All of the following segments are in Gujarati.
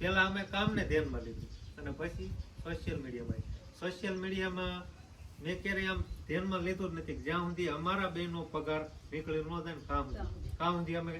પહેલા અમે કામને ધ્યાનમાં લીધું અને પછી સોશિયલ મીડિયામાં સોશિયલ મીડિયામાં મેં ક્યારેય આમ ધ્યાનમાં લીધું જ નથી કે જ્યાં સુધી અમારા બેનો પગાર નીકળી ન થાય ને કામ કામ સુધી અમે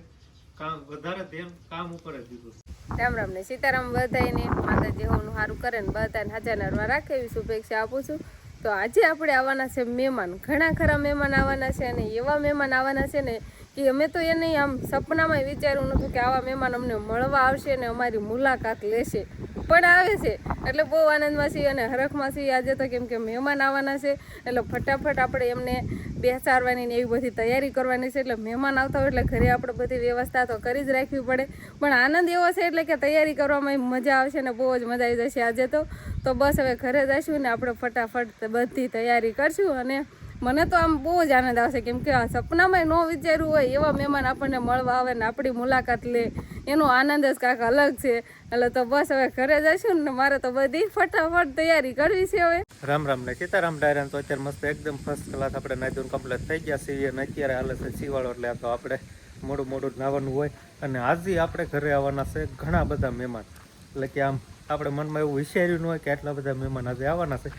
કામ વધારે ધ્યાન કામ ઉપર જ દીધું રામ રામ ને સીતારામ બધાને માતાજી હોનું સારું કરે ને બધાને હાજર નરવા રાખે એવી શુભેચ્છા આપું છું. તો આજે આપણે આવવાના છે મહેમાન. ઘણા ખરા મહેમાન આવવાના છે અને એવા મહેમાન આવવાના છે ને કે અમે તો એને આમ સપનામાં વિચાર્યું નહોતું કે આવા મહેમાન અમને મળવા આવશે ને અમારી મુલાકાત લેશે. પણ આવે છે. એટલે બહુ આનંદમાં છીએ અને હરખમાં છીએ. આજે તો કેમ કે મહેમાન આવવાના છે. એટલે ફટાફટ આપણે એમને બેસાડવાની ને એવી બધી તૈયારી કરવાની છે. એટલે મહેમાન આવતા હોય એટલે ઘરે આપણે બધી વ્યવસ્થા તો કરી જ રાખવી પડે. પણ આનંદ એવો છે એટલે કે તૈયારી કરવામાં મજા આવશે ને બહુ જ મજા આવી જશે. આજે તો તો બસ હવે ઘરે જઈશું ને આપણે ફટાફટ બધી તૈયારી કરશું અને મને તો આમ બહુ જ આનંદ આવશે કેમ કે સપનામાં ન વિચાર્યું હોય એવા મહેમાન આપણને મળવા આવે ને આપણી મુલાકાત લે. એનો આનંદ જ કાંઈક અલગ છે. એટલે તો બસ હવે ઘરે જઈશું ને મારે તો બધી ફટાફટ તૈયારી કરવી છે હવે. રામ રામ ને સીતારામ ડાયરા તો અત્યારે મસ્ત એકદમ ફર્સ્ટ ક્લાસ આપણે નાઈ કમ્પ્લીટ થઈ ગયા છીએ અને અત્યારે હાલે છે શિવાળો એટલે તો આપણે મોડું મોડું નાવાનું હોય. અને આજે આપણે ઘરે આવવાના છે ઘણા બધા મહેમાન. એટલે કે આમ આપણે મનમાં એવું વિચાર્યું ન હોય કે આટલા બધા મહેમાન આજે આવવાના છે.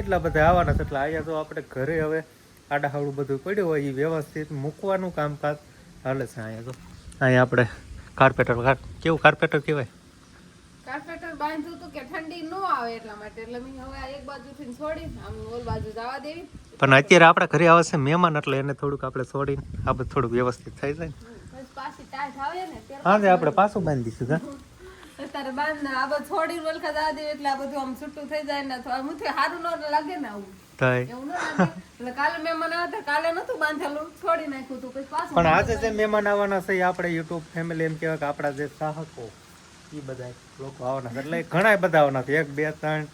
એટલા બધા આવવાના છે. એટલે અહીંયા તો આપણે ઘરે હવે આડાહાવડું બધું પડ્યું હોય એ વ્યવસ્થિત મૂકવાનું કામકાજ હાલે છે અહીંયા તો. અહીંયા આપણે કાર્પેટર કેવું કાર્પેટર કહેવાય? કાર્પેટર બાંધ્યું હતું કે ઠંડી ન આવે એટલા માટે. એટલે મેં હવે એક બાજુથી છોડી આમ ઓલ બાજુ જવા દેવી. પણ અત્યારે આપણા ઘરે આવે છે મહેમાન એટલે એને થોડુંક આપણે છોડીને આ બધું થોડુંક વ્યવસ્થિત થઈ જાય ને. પાછી ટાઈટ આવે ને હા આપણે પાછું બાંધી દઈશું હા અત્યારે બાંધ ને આ બધું છોડી વલખા જવા દેવી એટલે આ બધું આમ છૂટું થઈ જાય ને તો મુથી સારું ન લાગે ને આવું. થાય એવું ન લાગે. એટલે કાલે મહેમાન આવ્યા કાલે નતું બાંધેલું છોડી નાખ્યું હતું પછી પાછું પણ આજે જે મહેમાન આવવાના છે આપણે યુટ્યુબ ફેમિલી એમ કહેવાય કે આપણા જે સાહકો એ બધા લોકો આવવાના એટલે ઘણા બધા આવવાના છે. એક બે ત્રણ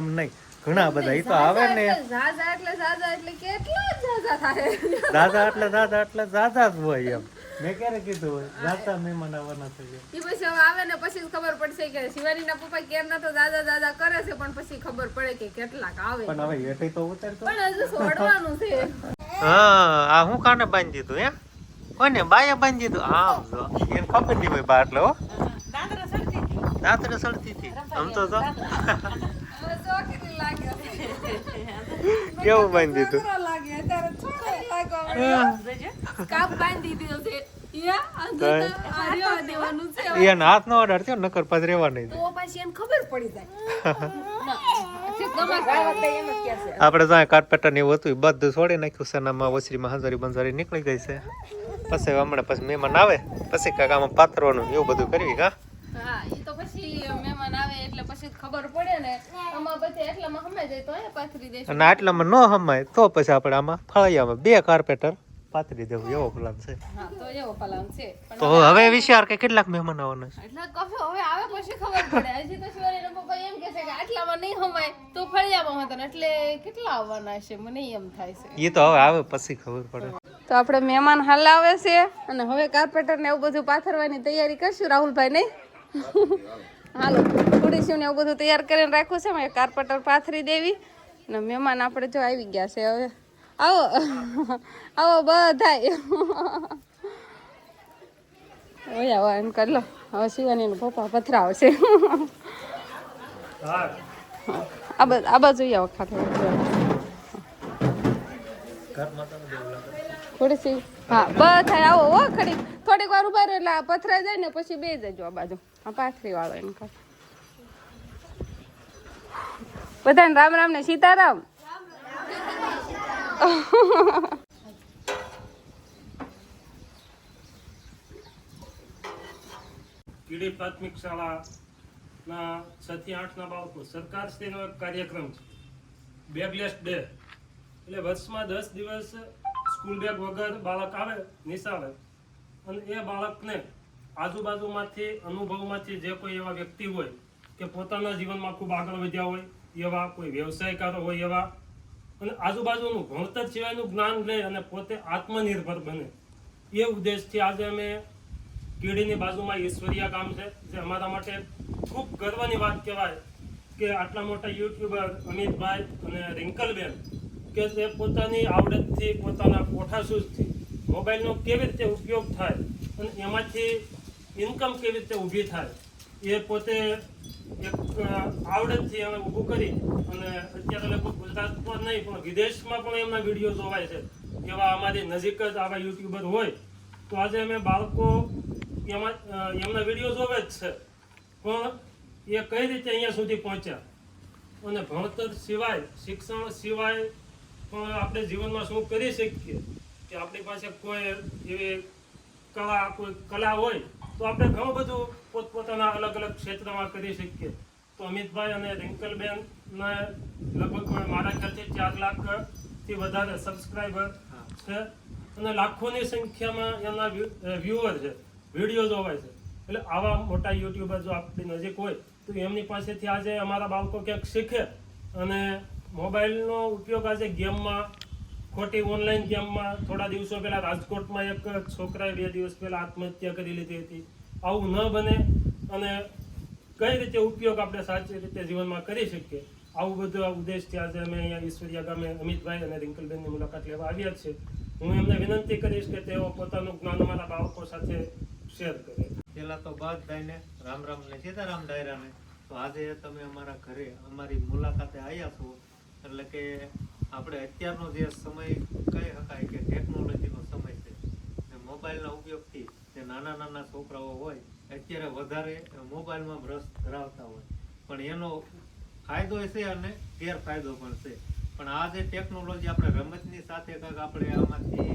એમ નહીં. ઘણા બધા. એ તો આવે ને. ઝાઝા એટલે ઝાઝા એટલે કેટલા ઝાઝા થાય. એટલે દાદા એટલે દાદા જ હોય એમ. મેં ક્યારે કીધું દાદા મહેમાન આવવાના થઈ ગયા. એ પછી હવે આવે ને પછી ખબર પડશે કે શિવાનીના પપ્પા કેમ નતો દાદા દાદા કરે છે પણ પછી ખબર પડે કે કેટલાક આવે. પણ હવે હેઠે તો ઉતરતો પણ હજુ છોડવાનું છે. હા આ હું કાને બાંધી દીધું હે કોને? બાયા બાંધી દીધું? આમ જો. એને ખબર નહીં હોય બા એટલે હો. દાંતરે સળતી હતી. આમ તો લાગે. કેવું બાંધી દીધું? એને હાથ નો થયો નકર પાછ રહેવા નહીં તો પછી એને ખબર પડી જાય. ના, પછી તમારે આપણે ત્યાં કાર્પેટર ને એવું હતું બધું છોડી નાખ્યું છે નામાં ઓસરીમાં હંજારી બંજારી નીકળી ગઈ છે. પછી હમણાં પછી મહેમાન આવે પછી કાંઈક આમાં પાથરવાનું એવું બધું કરવી કા હા ઈ તો પછી મહેમાન આવે એટલે પછી ખબર પડે ને. આમાં પછી એટલામાં હમે જાય તો પાથરી દેશું. અને આટલામાં ન હમાય તો પછી આપણે આમાં ફળિયામાં બે કાર્પેટર પાથરી દેવું એવો પ્લાન છે. હા તો એવો પલાન છે. તો હવે વિચાર કે કેટલાક મહેમાન આવવાના છે? એટલે કફે હવે આવે પછી ખબર પડે. હજી તો શિવાનીના પપ્પા એમ કહે છે કે આટલામાં નહીં હમાય તો ફળિયામાં હતા ને એટલે કેટલા આવવાના છે? મને એમ થાય છે. એ તો હવે આવે પછી ખબર પડે. તો આપણે મહેમાન હાલ આવે છે અને હવે કાર્પેટર ને એવું બધું પાથરવાની તૈયારી કરશું રાહુલભાઈ નહીં? હાલો સીવ ને એવું બધું તૈયાર કરીને રાખ્યું છે મેં કાર્પેટર પાથરી દેવી. ને મહેમાન આપણે જો આવી ગયા છે હવે. આવો આવો બધાય. ઓય આવો, એમ કરી લો. હવે શિવાની પપ્પા પથરાવશે. આ બાજુ આ બાજુ આવો ખાતે સી હા બસ આવો, હો, ખડી. થોડીક વાર ઊભા રહે એટલે પથરાઈ જાય ને પછી બે જજો આ બાજુ. બધાને રામ રામ ને સીતારામ. કીડી પ્રાથમિક શાળાના છ થી આઠના બાળકો સરકારશ્રીનો એક કાર્યક્રમ છે. બેગલેસ ડે એટલે વર્ષમાં દસ દિવસ સ્કૂલ બેગ વગર બાળક આવે, નિશાળે. અને એ બાળકને આજુબાજુમાંથી, અનુભવમાંથી જે કોઈ એવા વ્યક્તિ હોય કે પોતાના જીવનમાં ખૂબ આગળ વધ્યા હોય, એવા કોઈ વ્યવસાયકારો હોય, એવા અને આજુબાજુનું ભણતર સિવાયનું જ્ઞાન લે અને પોતે આત્મનિર્ભર બને. એ ઉદ્દેશથી આજે અમે કીડીની બાજુમાં ઈશ્વરિયા ગામ છે, જે અમારા માટે ખૂબ ગર્વની વાત કહેવાય કે આટલા મોટા યુટ્યુબર અમિતભાઈ અને રિંકલબેન કે જે પોતાની આવડતથી, પોતાના કોઠાસૂઝથી મોબાઈલનો કેવી રીતે ઉપયોગ થાય અને એમાંથી ઇન્કમ કેવી રીતે ઊભી થાય, એ પોતે એક આવડતથી હવે ઊભું કરી અને અત્યારે લગભગ ગુજરાતમાં નહીં, પણ વિદેશમાં પણ એમના વીડિયો જોવાય છે. એવા અમારી નજીક જ આવા યુટ્યુબર હોય, તો આજે અમે બાળકો એમાં એમના વીડિયો જોવે જ છે. પણ એ કઈ રીતે અહીંયા સુધી પહોંચ્યા? અને ભણતર સિવાય, શિક્ષણ સિવાય પણ આપણે જીવનમાં શું કરી શકીએ? કે આપણી પાસે કોઈ એવી કલા કોઈ કલા હોય તો આપણે ઘણું બધું પોતપોતાના અલગ અલગ ક્ષેત્રમાં કરી શકીએ. તો અમિતભાઈ અને રિંકલબેનને લગભગ મારા ખ્યાલથી ચાર લાખથી વધારે સબસ્ક્રાઈબર છે. અને લાખોની સંખ્યામાં એમના વ્યૂઅર છે. વીડિયો જોવાય છે. એટલે આવા મોટા યુટ્યુબર જો આપણી નજીક હોય તો એમની પાસેથી આજે અમારા બાળકો ક્યાંક શીખે. અને મોબાઈલનો ઉપયોગ આજે ગેમમાં ખોટી ઓનલાઈન ગેમમાં થોડા દિવસો પહેલા રાજકોટમાં એક છોકરાએ બે દિવસ પહેલા આત્મહત્યા કરી લીધી હતી. આવું ન બને અને કઈ રીતે ઉપયોગ આપણે સાચી રીતે જીવનમાં કરી શકીએ? આવું બધું આ ઉદ્દેશથી આજે અમે અહીંયા ઈશ્વરિયા ગામે અમિતભાઈ અને રિંકલબેનની મુલાકાત લેવા આવ્યા છે હું એમને વિનંતી કરીશ કે તેઓ પોતાનું જ્ઞાન અમારા બાળકો સાથે શેર કરે. પહેલાં તો બધાને રામ રામ ને સીતારામ ડાયરાને. તો આજે તમે અમારા ઘરે અમારી મુલાકાતે આવ્યા છો. એટલે કે આપણે અત્યારનો જે સમય કહી શકાય કે ટેકનોલોજીનો સમય છે, ને મોબાઈલના ઉપયોગથી જે નાના નાના છોકરાઓ હોય, અત્યારે વધારે મોબાઈલમાં રસ ધરાવતા હોય. પણ એનો ફાયદો છે અને ગેરફાયદો પણ છે. પણ આ જે ટેકનોલોજી આપણે રમતની સાથે કાંઈક આપણે આમાંથી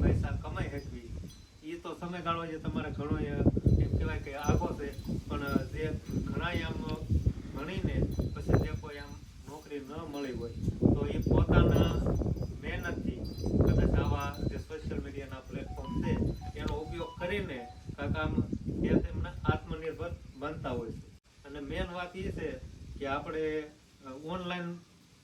પૈસા કમાઈ શકવી એ તો સમયગાળો જે તમારે ઘણો એમ કહેવાય કે આગો છે. પણ જે ઘણા આમ ભણીને, પછી જે કોઈ આમ નોકરી ન મળી હોય, તો એ પોતાના મહેનતથી કદાચ આવા જે સોશિયલ મીડિયાના પ્લેટફોર્મ છે, એનો ઉપયોગ કરીને આમ એ તેમના આત્મનિર્ભર બનતા હોય છે. અને મેન વાત એ છે કે આપણે ઓનલાઈન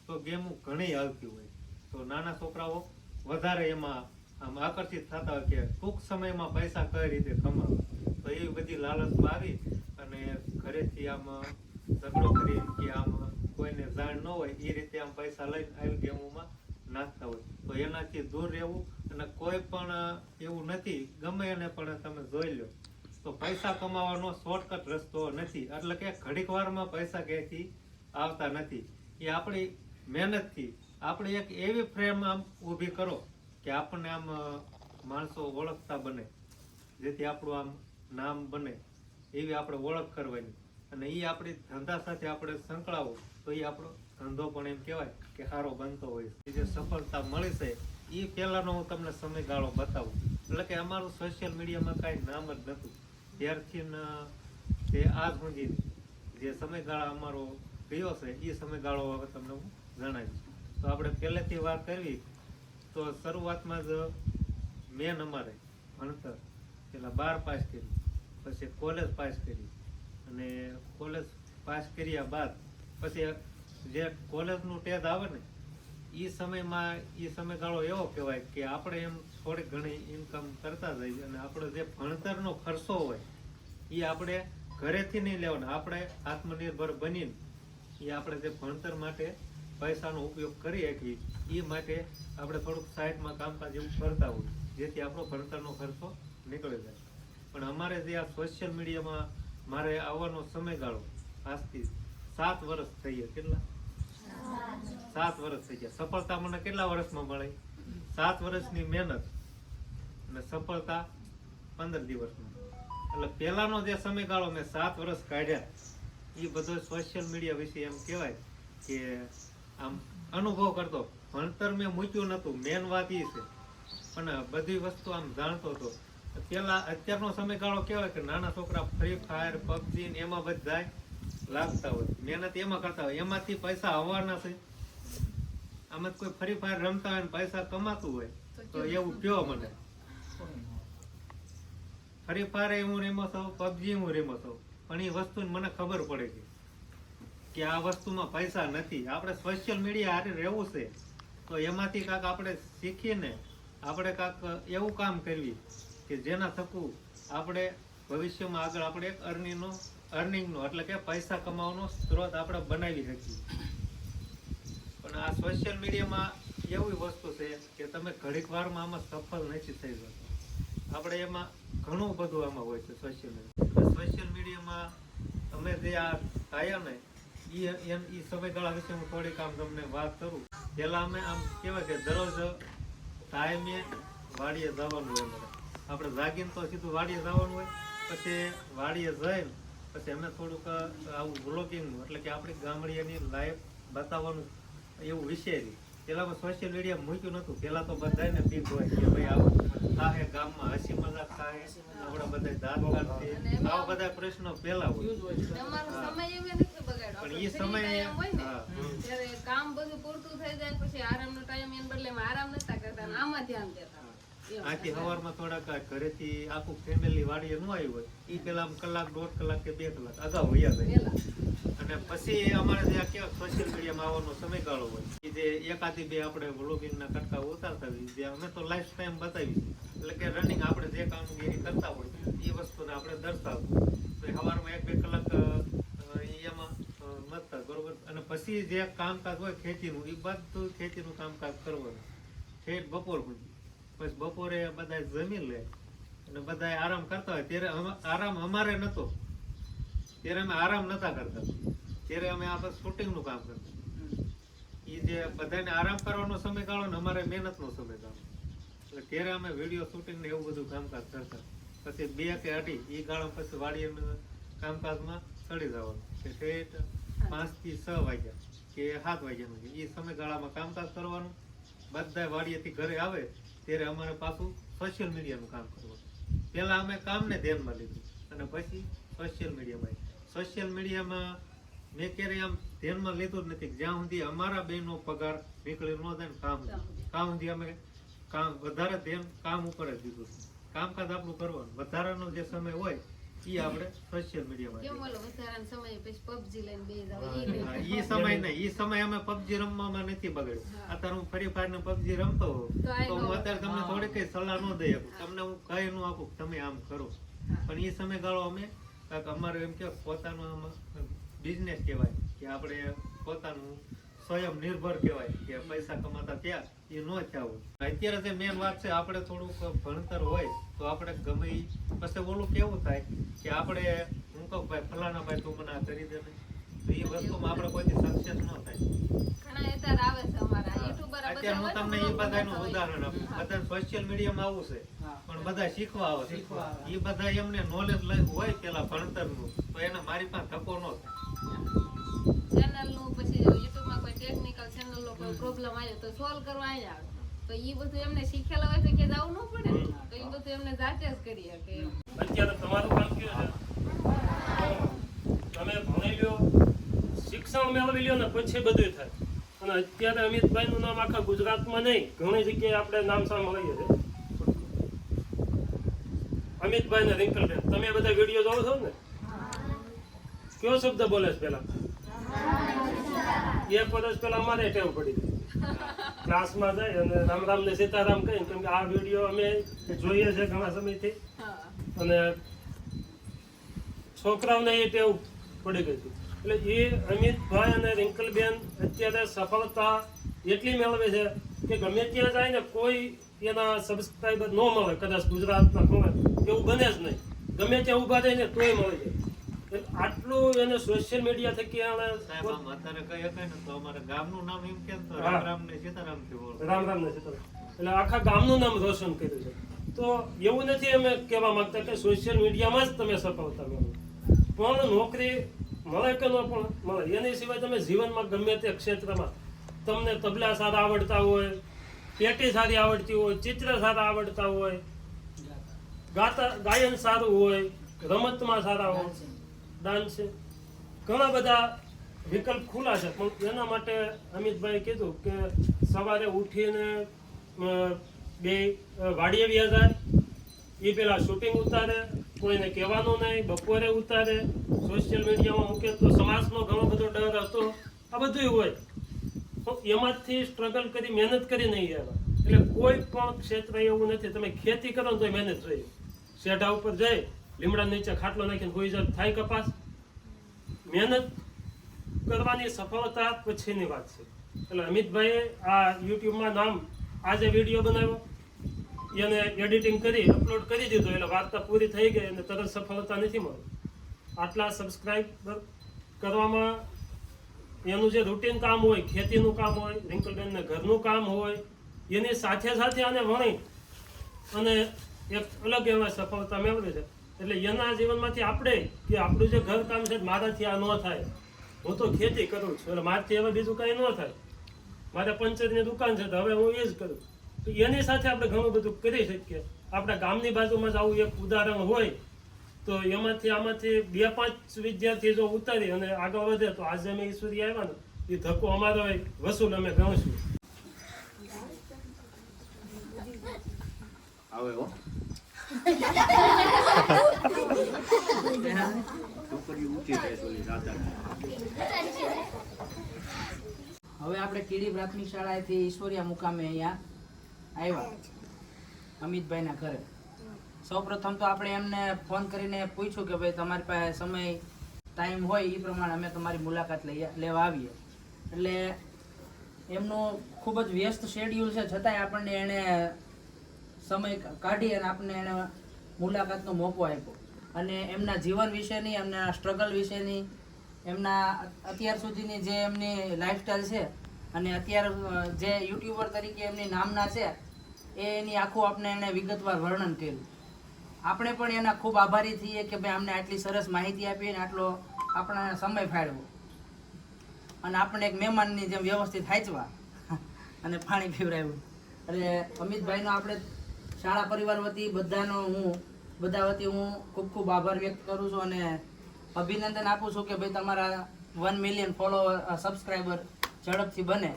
તો ગેમો ઘણી આવતી હોય. તો નાના છોકરાઓ વધારે એમાં આમ આકર્ષિત થતા હોય કે ટૂંક સમયમાં પૈસા કઈ રીતે કમાવા. તો એવી બધી લાલચમાં આવી અને ઘરેથી આમ ઝઘડો કરી કે આમ કોઈને જાણ ન હોય એ રીતે આમ પૈસા લઈને આવી ગેમોમાં નાખતા હોય. તો એનાથી દૂર રહેવું અને કોઈ પણ એવું નથી, ગમે એને પણ તમે જોઈ લો. તો પૈસા કમાવાનો શોર્ટકટ રસ્તો નથી. એટલે કે ઘડીક વારમાં પૈસા ક્યાંયથી આવતા નથી. એ આપણી મહેનતથી. આપણે એક એવી ફ્રેમ આમ ઊભી કરો કે આપણને આમ માણસો ઓળખતા બને. જેથી આપણું આમ નામ બને. એવી આપણે ઓળખ કરવાની. અને એ આપણી ધંધા સાથે આપણે સંકળાવો, તો એ આપણો ધંધો પણ એમ કહેવાય કે સારો બનતો હોય છે. જે સફળતા મળી છે. એ પહેલાંનો હું તમને સમયગાળો બતાવું. એટલે કે અમારું સોશિયલ મીડિયામાં કાંઈ નામ જ નહોતું ત્યારથી તે આજ સુધી જે સમયગાળો અમારો ગયો છે એ સમયગાળો હવે તમને હું જણાવીશ. તો આપણે પહેલેથી વાત કરવી, તો શરૂઆતમાં જ મેન અમારે ભણતર. પેલા બાર પાસ કરી પછી કોલેજ પાસ કરી અને કોલેજ પાસ કર્યા બાદ પછી જે કોલેજનું ટેજ આવે ને એ સમયમાં એ સમયગાળો એવો કહેવાય કે આપણે એમ થોડી ઘણી ઇન્કમ કરતા જઈએ અને આપણો જે ભણતરનો ખર્ચો હોય એ આપણે ઘરેથી નહીં લેવાનો, આપણે આત્મનિર્ભર બનીને એ આપણે જે ભણતર માટે પૈસાનો ઉપયોગ કરી શકીએ એ માટે આપણે થોડુંક સાઈડમાં કામકાજ એવું કરતા હોય, જેથી આપણો ભણતરનો ખર્ચો નીકળી જાય. પણ અમારે જે આ સોશિયલ મીડિયામાં મારે આવવાનો સમયગાળો આજથી સાત વર્ષ થઈ ગયા. કેટલા? સાત વર્ષ થઈ ગયા. સફળતા મને કેટલા વર્ષમાં મળે? સાત વર્ષની મહેનત અને સફળતા પંદર દિવસમાં. એટલે પહેલાનો જે સમયગાળો મેં સાત વર્ષ કાઢ્યા એ બધો સોશિયલ મીડિયા વિશે એમ કહેવાય કે આમ અનુભવ કરતો. ભણતર મેં મૂક્યું નહોતું. મેન વાત એ છે. પણ બધી વસ્તુ આમ જાણતો હતો. પેલા અત્યારનો સમયગાળો કેવાય કે નાના છોકરા ફ્રી ફાયર પબજી ને એમાં બધા લાગતા હોય. મહેનત એમાં કરતા હોય. એમાંથી પૈસા આવવાના છે. આમાં કોઈ ફ્રી ફાયર રમતા હોય ને પૈસા કમાતું હોય તો એવું કયો મને? ફ્રી ફાયર હું રેમો છું પબજી હું રેમો છું. પણ એ વસ્તુ મને ખબર પડે છે કે આ વસ્તુમાં પૈસા નથી. આપણે સોશિયલ મીડિયા હારે રહેવું છે. તો એમાંથી કાંક આપણે શીખીને આપણે કાંક એવું કામ કરવી કે જેના થકું આપણે ભવિષ્યમાં આગળ આપણે એક અર્નિંગનો અર્નિંગનો એટલે કે પૈસા કમાવાનો સ્ત્રોત આપણે બનાવી શકીએ. પણ આ સોશિયલ મીડિયામાં એવી વસ્તુ છે કે તમે ઘડીક વારમાં આમાં સફળ નથી થઈ શકતા આપણે એમાં ઘણું બધું આમાં હોય છે સોશિયલ મીડિયા સોશિયલ મીડિયામાં અમે જે આ આવ્યા ને એ એમ એ સમયગાળા વિશે હું થોડીક આમ તમને વાત કરું. પહેલાં અમે આમ કહેવાય કે દરરોજ ટાઈમે વાડીએ જવાનું અમારે આપણે જાગીને તો સીધું વાડીએ જવાનું હોય પછી વાડીએ જઈને પછી અમે થોડુંક આવું બ્લોગિંગ એટલે કે આપણી ગામડીની લાઈફ બતાવવાનું એવું વિચાર્યું પેલામાં સોશિયલ મીડિયા મૂક્યું નતું પેલા તો બધાને બીક હોય કે ભાઈ આવું થાય ગામમાં હસી મજાક થાય આપણા બધા દાંત કાઢશે આવા બધા પ્રશ્નો પેલા હોય. પણ સમયે- time હોય ને, કામ બધું પૂરતું થઈ જાય પછી આરામનો ટાઈમ એને બદલે આરામ નતા કરતા આમાં ધ્યાન દેતા. આથી સવારમાં થોડાક ઘરેથી આખું ફેમિલી વાડીએ ન આવ્યું હોય એ પેલા કલાક, દોઢ કલાક કે બે કલાક અગાઉ વયા જાય અને પછી અમારે જે આ કેવા સોશિયલ મીડિયામાં આવવાનો સમયગાળો હોય એ જે એકાદી બે આપણે વ્લોગિંગના કટકા ઉતારતા હોઈએ જે અમે તો લાઈફ ટાઈમ બતાવી એટલે કે રનિંગ આપણે જે કામગીરી કરતા હોય એ વસ્તુને આપણે દર્શાવવું. તો સવારમાં એક, બે કલાક એમાં મતતા, બરોબર? અને પછી જે કામકાજ હોય ખેતીનું એ બધું ખેતીનું કામકાજ કરવાનું. ઠેઠ બપોર સુધી. પછી બપોરે બધા જમી લે. અને બધા આરામ કરતા હોય. ત્યારે આરામ અમારે નતો. ત્યારે અમે આરામ નતા કરતા. ત્યારે અમે આ શૂટિંગનું કામ કરતા. એ જે બધાને આરામ કરવાનો સમયગાળો ને અમારે મહેનતનો સમયગાળો એટલે ત્યારે અમે વીડિયો શૂટિંગ ને એવું બધું કામકાજ કરતા. પછી બે કે અઢી એ ગાળો પછી વાડીએ કામકાજમાં ચડી જવાનું. કે ઠેઠ પાંચથી છ વાગ્યા કે સાત વાગ્યાનું. એ સમયગાળામાં કામકાજ કરવાનું. બધા વાડીએથી ઘરે આવે. ત્યારે અમારે પાછું સોશિયલ મીડિયાનું કામ કરવું પહેલાં અમે કામને ધ્યાનમાં લીધું અને પછી સોશિયલ મીડિયામાં સોશિયલ મીડિયામાં મેં ક્યારેય આમ ધ્યાનમાં લીધું જ નથી જ્યાં સુધી અમારા બેનો પગાર નીકળી ન થાય ને કામ કામ સુધી અમે કામ વધારે ધ્યાન કામ ઉપર જ દીધું. કામકાજ આપણું કરવાનું. વધારાનો જે સમય હોય એ આપણે સોશિયલ ઓલો વધારાનો સમય પછી PUBG લઈને જાવ, ઈ ઈ સમય નહીં ઈ સમય અમે પબજી રમવામાં નથી બગાડ્યો. અત્યારે હું ફરી ને પબજી રમતો હોઉં તો. હું અત્યારે તમને થોડી કઈ સલાહ ન દઈ શકું. તમને હું કઈ ન આપું તમે આમ કરો. પણ ઈ સમયગાળો અમે અમારે એમ કે પોતાનો બિઝનેસ કહેવાય કે આપણે પોતાનું સ્વયં નિર્ભર કહેવાય કે પૈસા કમાતા ત્યાં એ ન થયા હોય અત્યારે જે મેન વાત છે આપણે થોડુંક ભણતર હોય તો આપણે ગમે પછી ઓલું કેવું થાય કે આપણે હું કહું ભાઈ ફલાણા ભાઈ તું મને આ કરી દે તો એ વસ્તુમાં આપણે કોઈથી સક્સેસ ન થાય. અત્યારે હું તમને એ બધાનું ઉદાહરણ આપું. બધા સોશિયલ મીડિયામાં આવું છે પણ બધા શીખવા આવે છે. એ બધા એમને નોલેજ હોય પેલા ભણતરનું તો એને મારી પાસે ધક્કો ન થાય. પ્રોબ્લેમ આવ્યો તો સોલ્વ કરવા આવ્યા આવે તો એ બધું એમને શીખેલા હોય તો કે જવું ન પડે. તો એ બધું એમને જાતે જ કરી શકે અત્યારે તમારું કામ કયું છે? તમે ભણી લ્યો, શિક્ષણ મેળવી લ્યો ને પછી બધું થાય. અને અત્યારે અમિતભાઈનું નામ આખા ગુજરાતમાં નહીં, ઘણી જગ્યાએ આપણે નામ સાંભળીએ છે અમિતભાઈ ને રિંકલબેન તમે બધા વીડિયો જોવો છો ને? કયો શબ્દ બોલે છે પેલા એક વર્ષ પેલા અમારે ટેવ પડી ક્લાસમાં જાય અને રામ રામ ને સીતારામ કહીને કેમ કે આ વીડિયો અમે જોઈએ છે ઘણા સમયથી. અને છોકરાઓને એ ટેવ પડી ગઈ એટલે એ અમિતભાઈ અને રિંકલબેન અત્યારે સફળતા એટલી મેળવે છે કે ગમે ત્યાં જાય ને કોઈ એના સબસ્ક્રાઈબર ન મળે કદાચ ગુજરાતના ખૂણે એવું બને જ નહીં. ગમે ત્યાં ઊભા થાય ને તોય મળે જાય. એટલે આટલું એને સોશિયલ મીડિયા થકી આણે સાહેબ આમ અત્યારે કઈ શકાય ને તો અમારા ગામનું નામ એમ કેમ તો રામ ને સીતારામથી બોલ રામ રામ ને સીતારામ. એટલે આખા ગામનું નામ રોશન કર્યું છે. તો એવું નથી અમે કહેવા માંગતા કે સોશિયલ મીડિયામાં જ તમે સફળતા મેળવો. પણ નોકરી મળે કે ન પણ મળે એની સિવાય તમે જીવનમાં ગમે તે ક્ષેત્રમાં તમને તબલા સારા આવડતા હોય પેટી સારી આવડતી હોય ચિત્ર સારા આવડતા હોય ગાતા ગાયન સારું હોય રમતમાં સારા હોય ડાન્સ ઘણા બધા વિકલ્પ ખુલ્લા છે, પણ એના માટે અમિતભાઈ કીધું કે સવારે ઉઠીને બે વાડીએ વ્યા હજાર એ પેલા શૂટિંગ ઉતારે, કોઈને કહેવાનું નહીં, બપોરે ઉતારે સોશિયલ મીડિયામાં મૂકે તો સમાજનો ઘણો બધો ડર હતો. આ બધું હોય. એમાંથી સ્ટ્રગલ કરી, મહેનત કરી નહીં આવ્યા એટલે કોઈ પણ ક્ષેત્ર એવું નથી. તમે ખેતી કરો તો મહેનત રહી. શેઢા ઉપર જઈ લીમડા નીચે ખાટલો નાખીને હોઈ જાય થાય કપાસ? મહેનત કરવાની સફળતા પછીની વાત છે. એટલે અમિતભાઈએ આ યુટ્યુબમાં નામ આજે વીડિયો બનાવ્યો, એને એડિટિંગ કરી, અપલોડ કરી દીધો. એટલે વાર્તા પૂરી થઈ ગઈ અને તરત સફળતા નથી મળી. આટલા સબસ્ક્રાઈબર કરવામાં એનું જે રૂટીન કામ હોય, ખેતીનું કામ હોય, રિંકલબેનને ઘરનું કામ હોય, એની સાથે સાથે આને વણી અને એક અલગ એવા સફળતા મેળવે છે. એટલે એના જીવનમાંથી આપણે કે આપણું જે ઘર કામ છે મારાથી આ ન થાય. હું તો ખેતી કરું છું, એટલે મારાથી હવે બીજું કાંઈ ન થાય. મારે પંચરની દુકાન છે તો હવે હું એ જ કરું. તો એની સાથે આપણે ઘણું બધું કરી શકીએ. આપણા ગામની બાજુમાં જ આવું એક ઉદાહરણ હોય, તો એમાંથી આમાંથી બે પાંચ વિદ્યાર્થી જો ઉતારી અને આગળ વધે તો આજે અમે ઈશ્વરી આવ્યા ને, એ ધક્કો અમારો વસૂલ અમે ગણશું. આવે હવે આપણે કીડી પ્રાથમિક શાળાએથી ઈશ્વરિયા મુકામે અહીંયા આવ્યા, અમિતભાઈના ઘરે. સૌપ્રથમ તો આપણે એમને ફોન કરીને પૂછ્યું કે ભાઈ તમારી પાસે સમય ટાઈમ હોય એ પ્રમાણે અમે તમારી મુલાકાત લેવા આવીએ. એટલે એમનું ખૂબ જ વ્યસ્ત શેડ્યુલ છે, છતાંય આપણને એણે સમય કાઢી અને આપને એને મુલાકાતનો મોકો આપ્યો. અને એમના જીવન વિશેની, એમના સ્ટ્રગલ વિશેની, એમના અત્યાર સુધીની જે એમની લાઈફસ્ટાઈલ છે અને અત્યાર જે યુટ્યુબર તરીકે એમની નામના છે, એ એની આખું આપણે એને વિગતવાર વર્ણન કર્યું. આપણે પણ એના ખૂબ આભારી થઈએ કે ભાઈ અમને આટલી સરસ માહિતી આપી અને આટલો આપણે સમય ફાળવો અને આપણે એક મહેમાનની જેમ વ્યવસ્થિત હાચવા અને પાણી પીવડાવ્યું. એટલે અમિતભાઈનો આપણે શાળા પરિવાર વતી બધાનો હું બધા વતી હું ખૂબ ખૂબ આભાર વ્યક્ત કરું છું અને અભિનંદન આપું છું કે ભાઈ તમારા વન મિલિયન ફોલોવર સબસ્ક્રાઈબર ઝડપથી બને.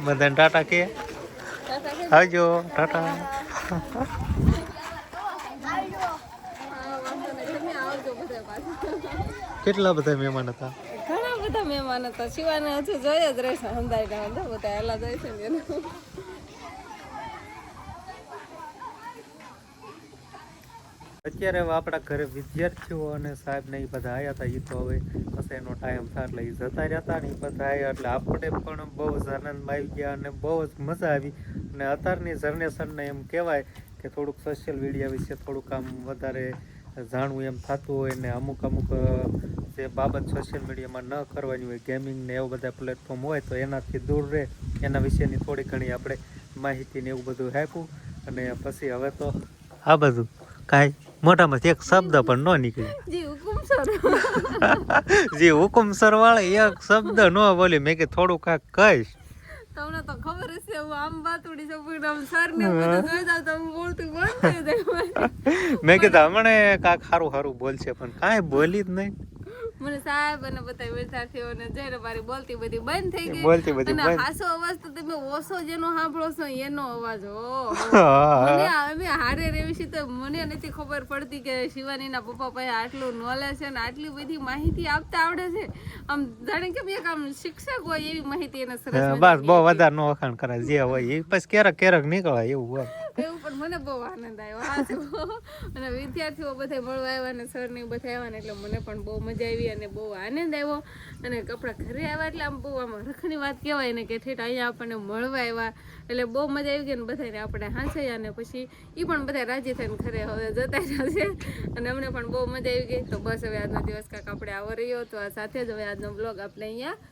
બધાને ટાટા કે? આવજો ટાટા. કેટલા બધા મહેમાન હતા? બધા મહેમાન હતા શિવાને હજુ જોઈ જ રહેશે હંધાઈ ના બધા એલા જાય છે ને. અત્યારે હવે આપણા ઘરે વિદ્યાર્થીઓ અને સાહેબ ને એ બધા આવ્યા હતા એ તો હવે પછી એનો ટાઈમ થાય એટલે એ જતા રહ્યા હતા ને એ બધા આવ્યા એટલે આપણે પણ બહુ જ આનંદ આવી ગયા અને બહુ જ મજા આવી અને અત્યારની જનરેશનને એમ કહેવાય કે થોડુંક સોશિયલ મીડિયા વિશે થોડુંક આમ વધારે જાણવું એમ થતું હોય ને અમુક અમુક જે બાબત સોશિયલ મીડિયામાં ન કરવાની હોય ગેમિંગ ને એવા બધા પ્લેટફોર્મ હોય તો એનાથી દૂર રહે. એના વિશેની થોડી ઘણી આપણે માહિતી ને એવું બધું આપ્યું અને પછી હવે તો આ બધું કાંઈ મોટામાંથી એક શબ્દ પણ ન નીકળે. જી હુકુમ સર. જે હુકુમસર વાળે એક શબ્દ ન બોલી. મેં કે થોડું કાંઈક કહીશ. તમને તો ખબર હશે હું આમ બાતુડી છું પણ સર ને બધું જોઈ જાવ તો હું બોલતું બંધ થઈ જાય. મેં કીધું હમણે કાંઈક સારું સારું બોલશે પણ કાંઈ બોલી જ નહીં. મને સાહેબ અને બધા વિદ્યાર્થીઓને જઈને મારી બોલતી બધી બંધ થઈ ગઈ. બોલતી બધી અને હાસો અવાજ તો તમે ઓછો જેનો સાંભળો છો એનો અવાજ ઓ મને અમે હારે રેવી છીએ તો મને નથી ખબર પડતી કે શિવાનીના પપ્પા પાસે આટલું નોલેજ છે ને આટલી બધી માહિતી આપતા આવડે છે. આમ જાણે કે એક આમ શિક્ષક હોય એવી માહિતી એને સરસ બસ બહુ વધારે નો વખાણ કરાય જે હોય એ. પછી ક્યારેક ક્યારેક નીકળે એવું હોય. એવું પણ મને બહુ આનંદ આવ્યો. અને વિદ્યાર્થીઓ બધા મળવા આવ્યા અને સર ને બધા આવ્યા એટલે મને પણ બહુ મજા આવી અને બહુ આનંદ આવ્યો. અને કપડાં ઘરે આવ્યા એટલે આમ બહુ આમ રખની વાત કહેવાય ને કે ઠેઠ અહીંયા આપણને મળવા આવ્યા. એટલે બહુ મજા આવી ગઈ ને બધાને આપણે હાંસાયા અને પછી એ પણ બધા રાજી થઈને ઘરે હવે જતા રહ્યા છે અને અમને પણ બહુ મજા આવી ગઈ. તો બસ હવે આજનો દિવસ કાંક આપણે આવો રહ્યો તો આ સાથે જ હવે આજનો બ્લોગ આપણે અહીંયા